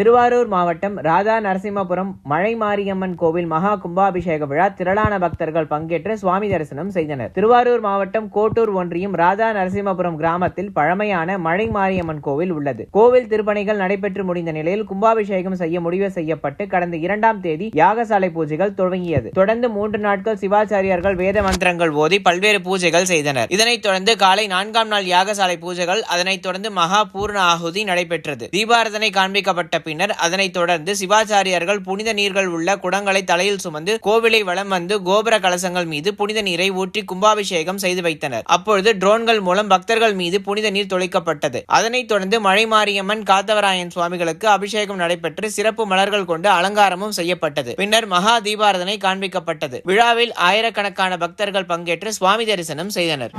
திருவாரூர் மாவட்டம் ராதா நரசிம்மபுரம் மழை மாரியம்மன் கோவில் மகா கும்பாபிஷேக விழா திரளான பக்தர்கள் பங்கேற்று சுவாமி தரிசனம் செய்தனர். திருவாரூர் மாவட்டம் கோட்டூர் ஒன்றியம் ராதா நரசிம்மபுரம் கிராமத்தில் பழமையான மழை மாரியம்மன் கோவில் உள்ளது. கோவில் திருப்பணிகள் நடைபெற்று முடிந்த நிலையில் கும்பாபிஷேகம் செய்ய முடிவு செய்யப்பட்டு கடந்த இரண்டாம் தேதி யாகசாலை பூஜைகள் தொடங்கியது தொடர்ந்து மூன்று நாட்கள் சிவாச்சாரியார்கள் வேத மந்திரங்கள் ஓதி பல்வேறு பூஜைகள் செய்தனர். இதனைத் தொடர்ந்து காலை நான்காம் நாள் யாகசாலை பூஜைகள் அதனைத் தொடர்ந்து மகா பூர்ண ஆகுதி நடைபெற்றது. தீபாரதனை காண்பிக்கப்பட்ட பின்னர் அதனைத் தொடர்ந்து சிவாச்சாரியார்கள் புனித நீர்கள் உள்ள குடங்களை தலையில் சுமந்து கோவிலை வலம் வந்து கோபுர கலசங்கள் மீது புனித நீரை ஊற்றி கும்பாபிஷேகம் செய்து வைத்தனர். அப்பொழுது ட்ரோன்கள் மூலம் பக்தர்கள் மீது புனித நீர் தொலைக்கப்பட்டது அதனைத் தொடர்ந்து மழை மாரியம்மன் காத்தவராயன் சுவாமிகளுக்கு அபிஷேகம் நடைபெற்று சிறப்பு மலர்கள் கொண்டு அலங்காரமும் செய்யப்பட்டது. பின்னர் மகா தீபாரதனை காண்பிக்கப்பட்டது. விழாவில் ஆயிரக்கணக்கான பக்தர்கள் பங்கேற்று சுவாமி தரிசனம் செய்தனர்.